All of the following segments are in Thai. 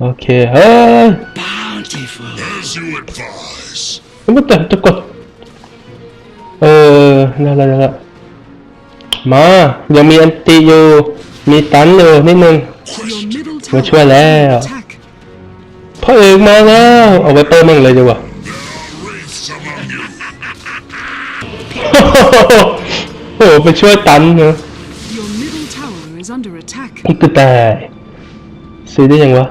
โอเค เฮ้ย Bountiful. As you advise. มันจะจะกด เออนั่นแหละนั่นแหละมา ยังมีอันติอยู่ มีตันอยู่นิดนึง Your middle Mà tower chưa is lẽ. under attack. พระเอกมาแล้ว เอาไว้เปิดมั่งเลยดีกว่า Wraiths among you. โอ้โหไปช่วยตันเนอะ Your middle tower is under attack. กูตายซื้อได้ยังวะ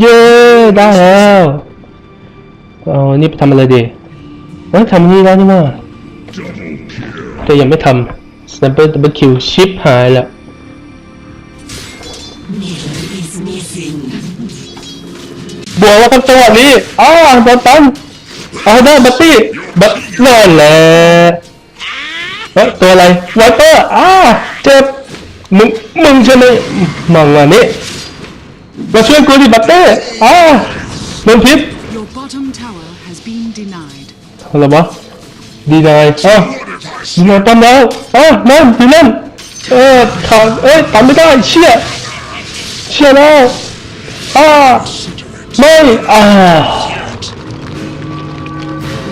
เย้ได้แล้วเอาอันนี่ไปทำอะไรดีเอ้ยทำนี่แล้วนี่ว่าแต่ยังไม่ทำ Sniper Double Kill ชิปหายแล้วบวกแล้วครับจังหวะนี้อ้าวโดนตันเอาได้บัตตี้บัตนั่นแหละเฮ้ยตัวอะไรไวเปอร์อ้าเจ็บมึงมึงใช่ไหมมังอันนี้ มาช่วยกูดิบัตเต้อ้าโดนพิษ Your bottom tower has been denied. อะไรวะดีนายอ้าวดีนายตันแล้วอ้าวนั่นอยู่นั่นเออขาดเอ้ยตันไม่ได้เชี่ยเชี่ยแล้วอ้าไม่อ่า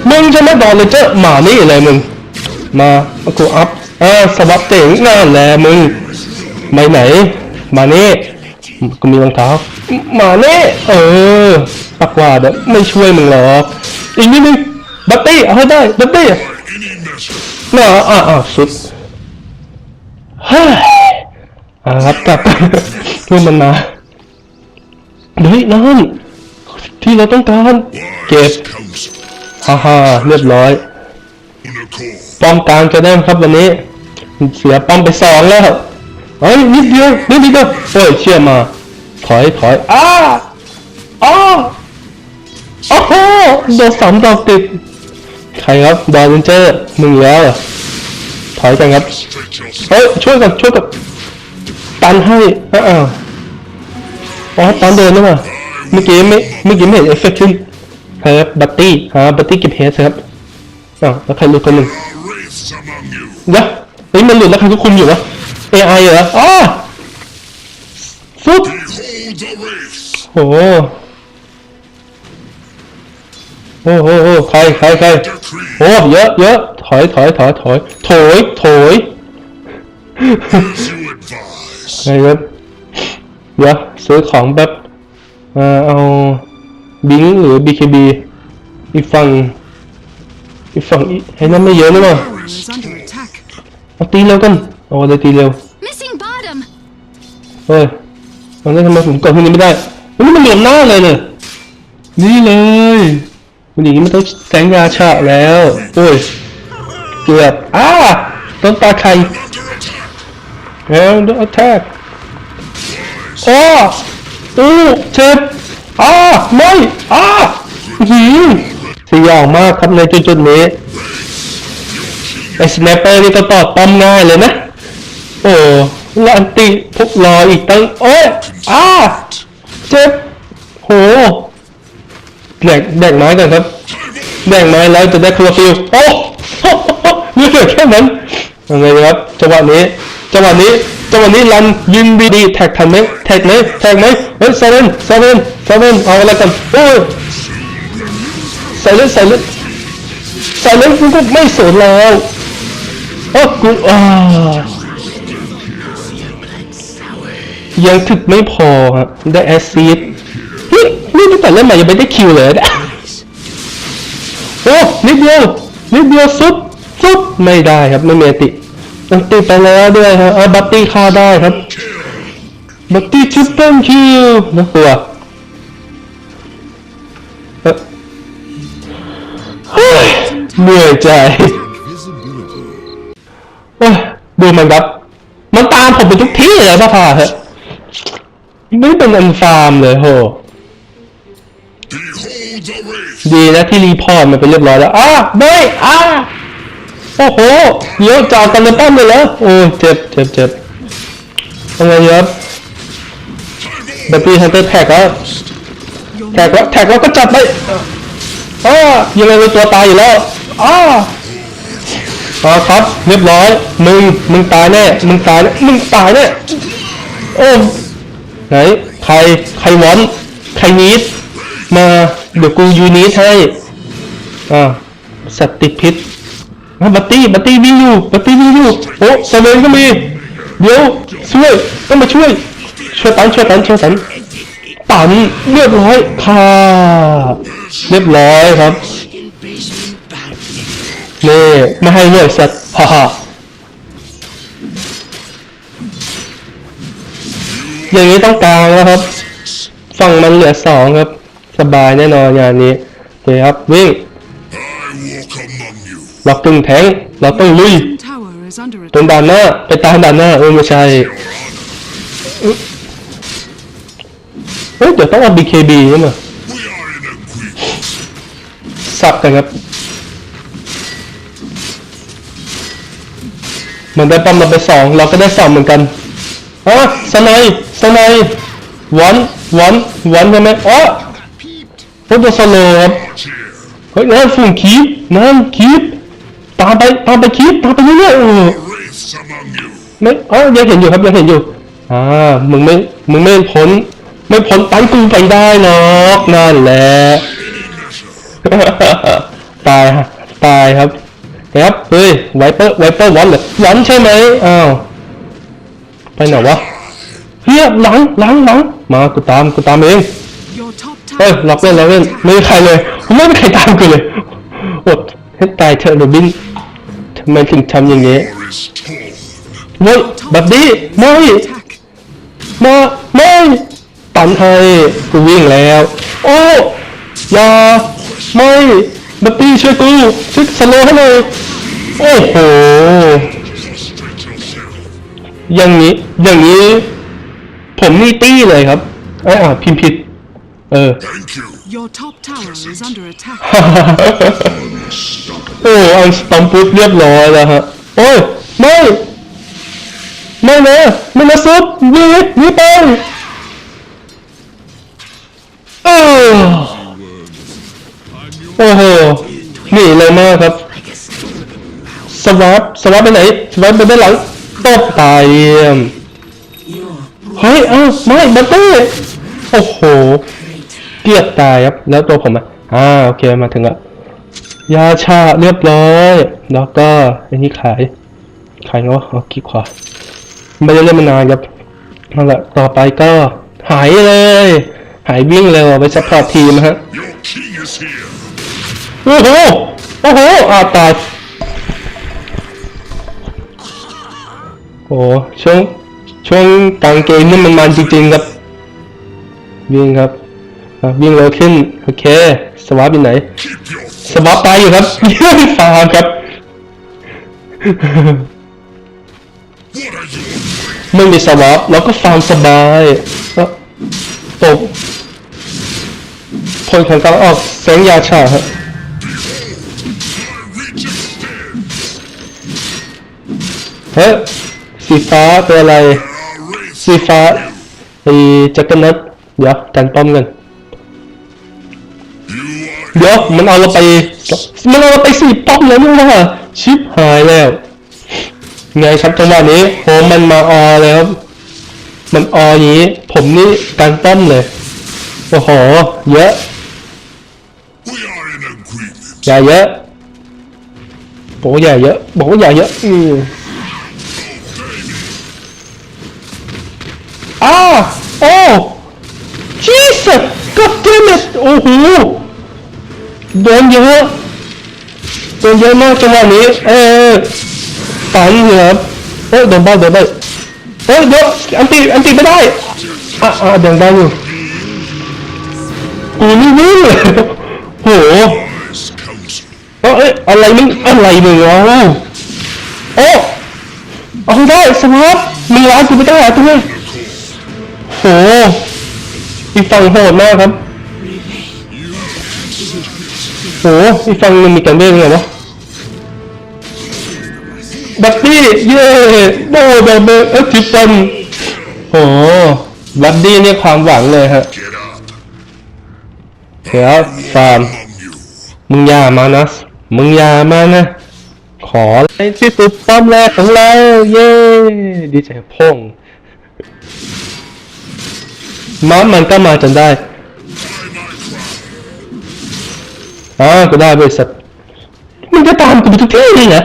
มึงจะไม่บอกเลยเจ้าหมานี่เลยมึงมามากูอัพอ่าสวัสดเจ๋งนั่นแหละมึงไปไหนมานี่ กูมีรองเท้ามาเน่เออปักว่าเดี๋ยไม่ช่วยมึงหรอกอีกนิดนึงบัตตี้เอาให้ได้บัตตี้ Any measure. น่าอ่าอ่าสุดเฮ้ยอ่าครับกลับช่วยมันมาเฮ้ยนั่นที่เราต้องการเก็บฮ่าฮ่าเรียบร้อยป้อมกลางจะได้ครับวันนี้ เสียป้อมไปสองแล้ว เฮ้ยนิดเดียวนิดเดียวโอ้ยเชื่อมา ถอยถอยอ้าอ้าโอ้โหโดนสามดอกติด ใครครับดอร์เรนเจอร์มึงแล้วเหรอถอยกันครับเฮ้ยช่วยกันช่วยกันตันให้อ้าวอ๋อตันเดินแล้วมั้เมื่อกี้ไม่เมื่อกี้ไม่เห็นเอฟเฟกต์ขึ้นครับบัตตี้หาบัตตี้เก็บเฮสครับอ้าวแล้วใครรู้คนหนึ่ง Wraiths among you. วะเฮ้ยมันหลุดแล้วใครทุกคุมอยู่วะ AI เหรออ๋อฟุบโอ้โหโอ้โหโอ้โหใครใครใครโอ้เยอะเยอะถอยถอยถอยถอยถอยถอยไงครับเดี๋ยวซื้อของแบบเออเอาบิงหรือ BKB อีกฝั่งอีกฝั่งอีไอ้นั่นไม่เยอะนี่มั้ง Tower is under attack. เอาตีเร็วกัน เอาอะไรตีเร็ว Missing bottom. เฮ้ยตอนนี้ทำไมผมกดพวกนี้ไม่ได้มันนี่มันเหลือมหน้าเลยเนี่ยนี่เลยมันอย่างนี้มันต้องแสงยาชาแล้วโอ้ยเกือบอ้าต้นตาไข่แล้วโดน attack โอ้อู้เจ็บอ้าไม่อ้าหืมสยองมากครับในจุดๆนี้ไอ้สแนปเปอร์นี่ก็ตอบป้อมง่ายเลยนะ โอ้แลอันติพวกรออีกตั้งโอ้ยอ้าเจ็บโหแดกแดกไม้ก่อนครับ แดกไม้แล้วจะได้คลอโรฟิลโอ้นี่เหลือแค่นั้นยังไงครับจังหวะนี้จังหวะนี้จังหวะนี้รันยิงดีดีแท็กทันไหมแท็กไหมแท็กไหมเฮ้ยเซเว่นเซเว่นเซเว่นเอาอะไรกันโอ้ยใส่เล่นใส่เล่นใส่เล่นกูก็ไม่สนแล้วโอ้กูอ่า ยังถึกไม่พอฮะได้แอสซีดเฮ้ยนี่ตั้งแต่เล่นมายังไม่ได้คิวเลยนะโอ้นิดเดียวนิดเดียวซุปซุปไม่ได้ครับไม่เมติมันติดไปแล้วด้วยฮะเอาบัตตี้ฆ่าได้ครับ บัตตี้ทริปเปิลคิวนะตัวเฮ้ยเหนื่อยใจโอ้ยดูมันครับ มันตามผมไปทุกที่เลยพ่อพาเหอะ ไม่เป็นอันฟาร์มเลยโห ดีนะที่รีพอร์ตมันไปเรียบร้อยแล้วอ้าเบ้อ้าโอ้โหเยอะจอดกันในป้อมเลยแล้วโอ้เจ็บเจ็บเจ็บยังไงครับแบบปีฮันเตอร์แท็กแล้วแท็กแล้วแท็กแล้วก็จับไปอ้ายังไงเป็นตัวตายอยู่แล้วอ้าอ๋อครับ เรียบร้อย มึง มึงตายแน่ มึงตายแน่มึงตายแน่ โอ้ ไหนใครใครวอนใครนิดมาเดี๋ยวกูยูนิตให้อ่าสัตว์ติดพิษมาบัตตี้บัตตี้วิ่งอยู่บัตตี้วิ่งอยู่โอ้สเวนก็มีเดี๋ยวช่วยต้องมาช่วยช่วยตันช่วยตันช่วยตันตันเรียบร้อยค่ะเรียบร้อยครับนี่ไม่ให้เลือกสัตว์ฮ่า อย่างนี้ต้องกลางแล้วครับ ฝั่งมันเหลือสองครับ สบายแน่นอนงานนี้โอเคครับวิ่งล็อกตึงแทงเราต้องลุยตรงด่านหน้าไปตามด่านหน้าเออไม่ใช่เฮ้ยเดี๋ยวต้องเอา BKB ใช่ไหมสับกันครับ มันได้ปั๊มเราไปสองเราก็ได้สองเหมือนกันอ๋อสไนด์ สไนวันวันวันใช่ไหมอ๋อโอ้โหสโลว์ครับเฮ้ยนั่นฝุ่นคีบนั่นคีบตามไปตามไปคีบตามไปเรื่อยๆเออไม่อ๋อยังเห็นอยู่ครับยังเห็นอยู่อ่ามึงไม่มึงไม่พ้นไม่พ้นตันกูไปได้หรอกนั่นแหละตายฮะตายครับครับเฮ้ยไวเปอร์ไวเปอร์วันเหรอวันใช่ไหมอ้าวไปไหนวะ เฮียหลังหลังหลังมากูตามกูตามเอง Your top เฮ้ย tower ล็อกเล่น is ล็อก under เล่น attack. ไม่มีใครเลยไม่มีใครตามกูเลยอดให้ตายเถอะโรบินทำไมถึงทำอย่างนี้ War is torn. เฮ้ย Top แบบนี้ tower is ไม่ under attack. มาไม่ตันให้กูวิ่งแล้ว โอ้อย่าไม่บัตตี้ช่วยกูช่วยสโลว์ให้หน่อยโอ้โห Prostrate yourself. อย่างนี้อย่างนี้ ผมนี่ตี้เลยครับ เอ้ยอะพิมพ์ผิด เออ Thank you. Your top tower is under attack. โอ้อันสตอมปุ๊บเรียบร้อยแล้วฮะ โอ้ย ไม่ ไม่นะไม่นะซุปหนีหนีไปเออโอ้โหหนีเลยมากครับ สวับสวับไปไหน สวับไปด้านหลังตบตายเยี่ยม เฮ้ยเอ้าไม่บัตเต้โอ้โห เกียดตายครับ แล้วตัวผมอะอ่าโอเคมาถึงละยาชาเรียบร้อย แล้วก็อันนี้ขาย ขายเนาะเอาคลิกขวาไม่ได้เล่นมานานครับนั่นแหละต่อไปก็หายเลย หายวิ่งเร็วไปซัพพอร์ตทีมฮะโอ้โหโอ้โหอาตายโอ้ช่วง ช่วงกลางเกมนี่มันมันจริงๆครับ วิ่งครับวิ่งเร็วขึ้น โอเค สวาปอยู่ไหน Keep your สวาปไปอยู่ครับยังฟาครับ ไม่มีสวาปเราก็ฟาร์มสบายก็ตบผลของการออกแสงยาชาฮะ My reach extends. เฮ้ยสีฟ้าตัวอะไร สีฟ้าไอ้จักรนัทเดี๋ยวกันป้อมกันเดี๋ยวมันเอาเราไป มันเอาเราไปสี่ป้อมแล้วนี่ว่าชิปหายแล้วไงครับจังหวะนี้โหมันมาออแล้ว มันอออย่างนี้ ผมนี่การป้อมเลยโอ้โหเยอะ We are in agreement. อย่าเยอะบอกว่าอย่าเยอะบอกว่าอย่าเยอะอืม อ้าโอ้ Jesus God damn it โอ้โห โดนเยอะโดนเยอะมากจังหวะนี้ เออฝันเหรอเอ้ยโดนบ้าโดนบ้าเฮ้ยเดี๋ยวอันตีอันตีไม่ได้ อะอะเดี๋ยวได้อยู่กูนี่วิ่งเลยโห Wise counsel. เอ้ยอะไรมึงอะไรมึงวะโอ้เอาได้สมาร์ทมึงล้างกูไม่ได้เหรอตัว โหอีกฝั่งโหดมากครับโหอีกฝั่งมันมีกันเวทไงวะบัตตี้เย่โดดับเบิลเอฟทิปปันโหบัตตี้เนี่ยความหวังเลยฮะเดี๋ยวฟาร์มมึงยามานะมึงยามานะ ขอในที่สุดป้อมแรกของเรา เย้ ดีใจพ่ง ม้ามันก็มาจนได้ By my crown, อ่าก็ได้บริษัทมันจะตามกูไปทุกที่เลยนะ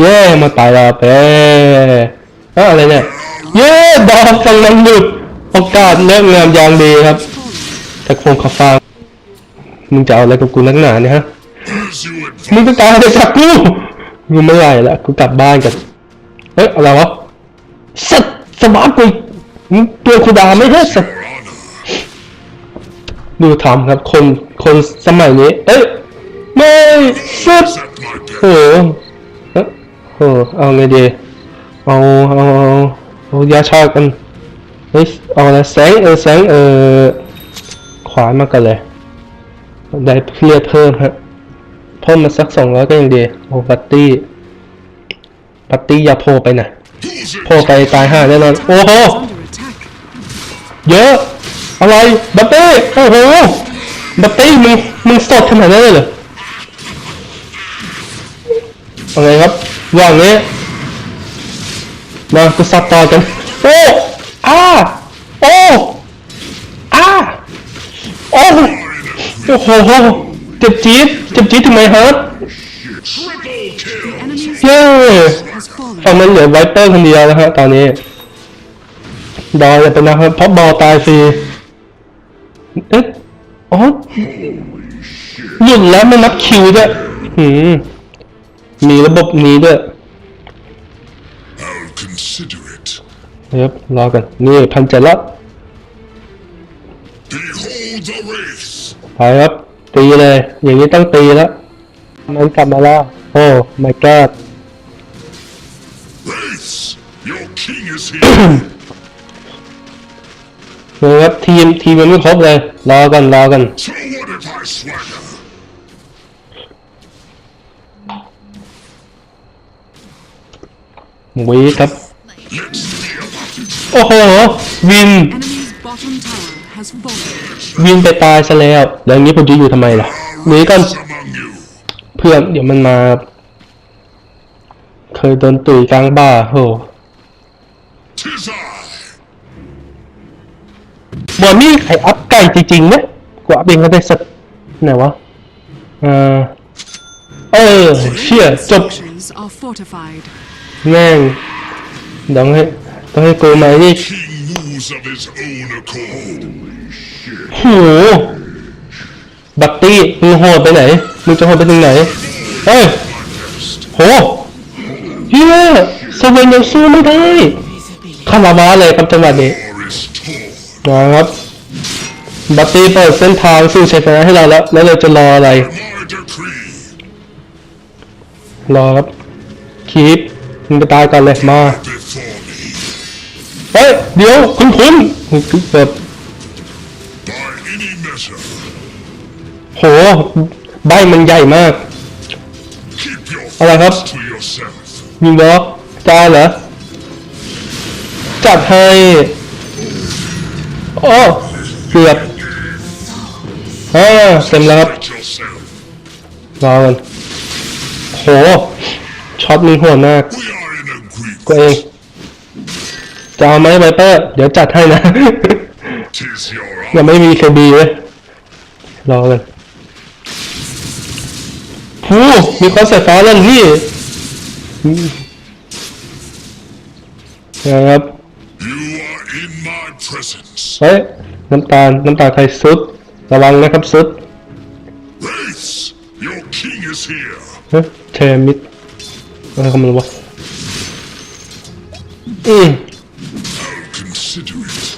เย้มาตายแล้วเป้อะไรเนี่ยเย้ดอกกำลังหยุดโอกาสเลิกงามยางดีครับ Fallen. ตะโคงขฟ้ามึงจะเอาอะไรกับกูนักหนาเนี่ยฮะมึง advise. จะตายอะไรจากกูกูไม่ไหวแล้วกูกลับบ้านกัน เฮ้ยอะไรวะสัตว์สมาร์ทกูมึงตัวกูดาไม่ได้สัตว์ดูทำครับคนคนสมัยนี้ เอ้ยไม่สัตว์โอ้โหเอ้อเอาไงดีเอาเอาเอายาชากันเฮ้ยเอาอะไรแสงเออแสงเออขวานมากันเลย ได้เลือดเพิ่มฮะเพิ่มมาสักสองร้อยก็ยังดีโอ้ปัตตี้ ปัตตี้อย่าโผล่ไปนะ Who's in โผล่ไปตายห่าแน่นอน โอ้โห Is under attack. เยอะ อะไรบัตตี้โอ้โหบัตตี้มึงมึงสดขนาดนั้นเลยเหรออะไรครับว่างนี้มากูสับต่อกัน โอ้อาโอ้อาโอ้โอ้โหเจ็บจี๊ดเจ็บจี๊ดทำไมฮะ triple kill? Enemy's เย้ has fallen. ฝั่งมันเหลือไวเปอร์คนเดียวแล้วฮะตอนนี้ ดอยอย่าเป็นนะครับเพราะบอลตายฟรีเอ๊ะอ๋อหยุดแล้วไม่นับคิวด้วยหืมมีระบบนี้ด้วย I'll consider it. เดี๋ยวรอกันนี่พันเจ็ดแล้ว Behold the wraiths. ไปครับตีเลย อย่างนี้ต้องตีแล้วมันกลับมาแล้ว โอ้ my god is here. ดี๋ยวครับทีมทีมยังไม่ครบเลย รอกันรอกัน so what if I swagger? วีครับ Let's see about it. โอ้โห วิน Enemy's bottom tower has fallen. วินไปตายซะแล้ว แล้วอย่างนี้ผมจะอยู่ทำไมล่ะ หนีก่อน Rise among you. เพื่อนเดี๋ยวมันมา เคยโดนตุ๋ยกลางบ้าโห Tis I. บอลนี่ใครอัพไก่จริงๆนะกูอัพเองก็ได้สักไหนวะเออเออเชี่ยจบ Structures are fortified. แม่งต้องให้ต้องให้กูมานี่ King moves of his own accord. โหบัตตี้มึงโหดไปไหนมึงจะโหดไปถึงไหนเฮ้ยโหเฮียสเวนยังสู้ไม่ได้ ข้ามาวาเลยครับจังหวะนี้นะครับบัตตี้เปิดเส้นทางสู่ชัยชนะให้เราแล้ว แล้วเราจะรออะไร รอครับคีปมึงไปตายก่อนเลยมาเฮ้ยเดี๋ยวคุณคุณแบบโห ใบมันใหญ่มาก Keep your Alright, thoughts Hub. to yourself. ยิงบอจ้าเหรอ จัดให้ โอ้ เกือบอ่าเต็มแล้วครับรอกันโห ช็อตมึงโหดมากกูเอง จะเอาไหมไวเปอร์ เดี๋ยวจัดให้นะ ยังไม่มีเคบีเลย รอกันหูมีคอนเสิร์ตฟ้าแล้วนี่อืมนะครับ เฮ้ย น้ำตาล น้ำตาลใครซุด ระวังนะครับซุด Wraiths, your king is here. เฮ้ยเทมิดอะไรของมันวะอืม I'll consider it.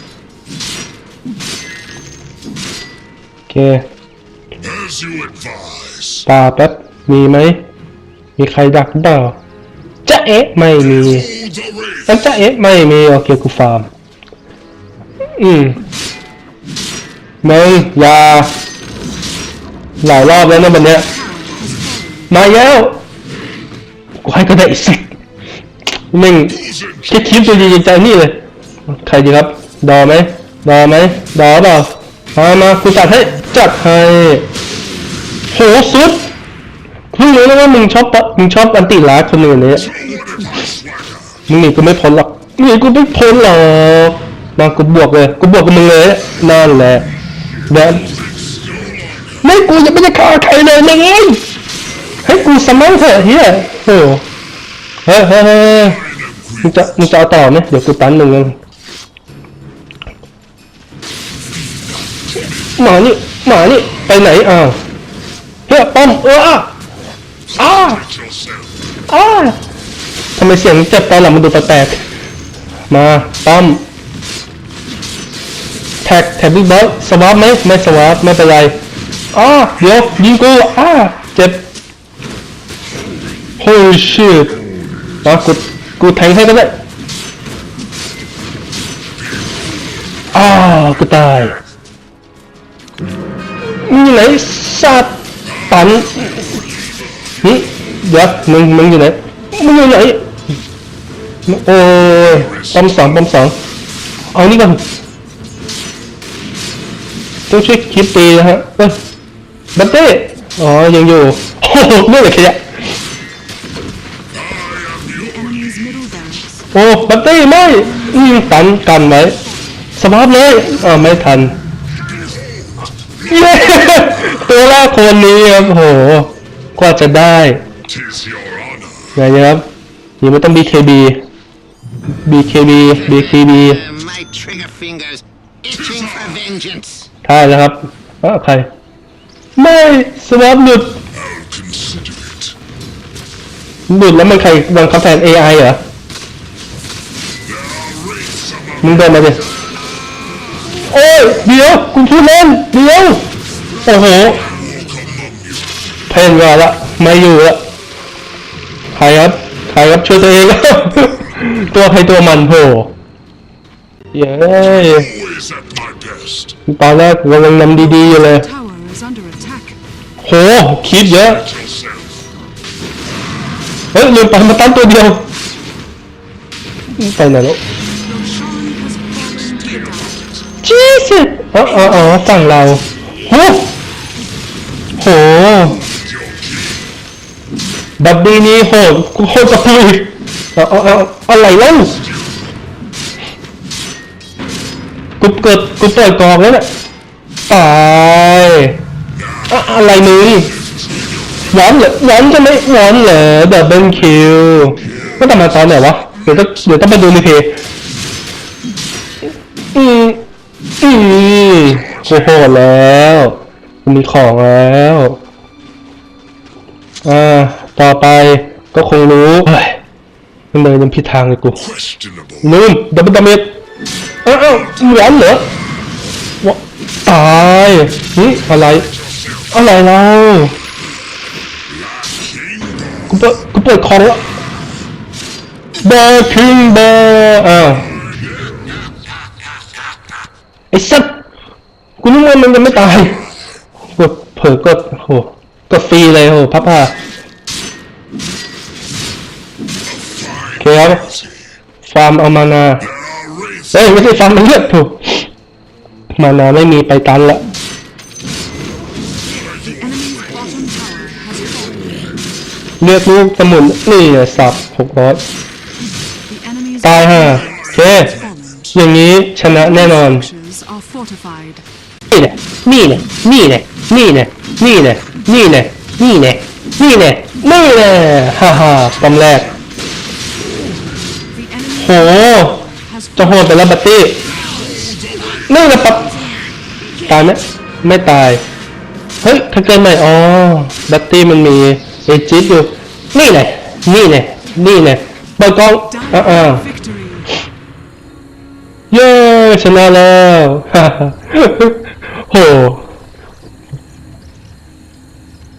โอเค As you advise. ตาแป๊บมีไหม มีใครดักหรือเปล่าจะเอ๊ะไม่มี Hold the wraith. มันจะเอ๊ะไม่มี โอเคกูฟาร์ม อืมมึงอย่าหลายรอบแล้วนะวันเนี้ย มาแล้วกูให้ก็ได้อีกสิแม่งแค่คลิปตัวดีใจนี่เลย ใครดีครับ ดอไหม ดอไหม ดอเปล่ามามากูจัดให้ จัดให้โหสุดเพิ่งรู้นะว่ามึงชอบมึงชอบอันติร้าคนหนึ่งอันนี้ So what if I swagger? มึงหนีกูไม่พ้นหรอกหนีกูไม่พ้นหรอก มากูบวกเลยกูบวกกับมึงเลยนั่นแหละเดินไม่กูยังไม่ได้ฆ่าใครเลยนะเองให้กูสมังเถอะเฮียโอ้เฮ้ยเฮ้ยเฮ้ยมึงจะมึงจะเอาต่อไหมเดี๋ยวกูตันหนึ่งเองหมานี่หมานี่ไปไหนอ้าวเฮ้ยป้อมเอออะอ้าอ้าทำไมเสียงเจ็บตอนหลังมันดูแปลกมาป้อม แท็กแท็กบิ๊กบอสสวาปไหมไม่สวาปไม่เป็นไรอ้าเดี๋ยวยิงกูอ้าเจ็บ holy shit อะกูกูแทงให้ก็ได้อ้ากูตายมึงอยู่ไหนสัตว์ตันหึเดี๋ยวมึงมึงอยู่ไหนมึงอยู่ไหนโอ้ยปอมสองปอมสองเอานี่ก่อน ต้องช่วยคิดตีนะฮะเอ้ยบัตเต้อ๋อ ยังอยู่ โอ้โหเมื่อไหร่ขยะโอ้บัตเต้ไม่อืมตันกันไว้สภาพเลยอ่าไม่ทันตัวแรกคนนี้ครับโหกว่าจะได้ Tis your honor. ไงครับยังไม่ต้อง BKB BKB BKB Uh, my trigger fingers itching for vengeance. ใช่แล้วครับอ้าใคร ไม่สวอปหลุดหลุดแล้วมันใครวางคำแทน AI เหรอ มึงเดินมาดิโอ้ย เดี๋ยว คุณพูดเล่น เดี๋ยว โอ้โหเพนก่อนละไม่อยู่ละใครครับ ใครครับช่วยตัวเอง ตัวใครตัวมันโผเย้ ตอนแรกกำลังนำดีๆอยู่เลย โหคิดเยอะ เฮ้ยลืมไปมาตั้งตัวเดียวไปไหนแล้ว Roshan has fallen to the dark. จีสิอ๋ออ๋ออ๋อฝั่งเราโหโหบัดดี้นี้โหดโหดกับกูอีกเอเอออะไรเล่า กูเกิดกูเปิดกองแล้วเนี่ยตายอะอะไรมึงหวานเหรอหวานใช่ไหมหวานเหรอดับเบิลคิวก็ทำมาตอนไหนวะเดี๋ยวต้องเดี๋ยวต้องไปดูในเพจอืมอืมโอ้โหดแล้วมีของแล้วอ่าต่อไปก็คงรู้เฮ้ยมันเลยยังผิดทางเลยกู Questionable. ลืมดับเบิลดาเมจ เอ้าวอ้าวหวานเหรอวะตายนี่อะไร อะไรเรากูเปิดกูเปิดคอแล้วบอคิงเบออ้าไอ้สัตว์กูนึกว่ามันยังไม่ตายกดเผลอกดโหกดฟรีเลยโหพับผ้าโอเคครับฟาร์มเอามานา เอ้ยไม่ใช่ฟังมันเลือดถูกมานาไม่มีไปตันละเลือกลูกสมุนนี่สับหกร้อยตายห่าโอเคอย่างนี้ชนะแน่นอน Structures are fortified. นี่แหละนี่แหละนี่แหละนี่แหละนี่แหละนี่แหละนี่แหละนี่แหละฮ่าฮ่าตำแรกโห จะโหดแต่ละบัตตี้นี่แหละปับตายไหมไม่ตาย เฮ้ยถ้าเกิดใหม่อ๋อบัตตี้มันมีเอจิตอยู่ นี่แหละนี่แหละนี่แหละบอลกองอ่าอ่าเย้ชนะแล้วฮ่าฮ่าโห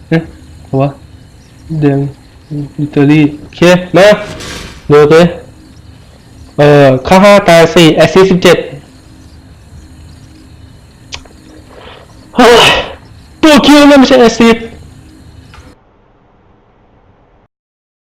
เอ๊ะวะเดมวิตเตอรี่โอเคมาดูโอเค เออ ข้าห้าตายสี่แอซิสิบเจ็ดตัวคิวมันไม่ใช่แอซิส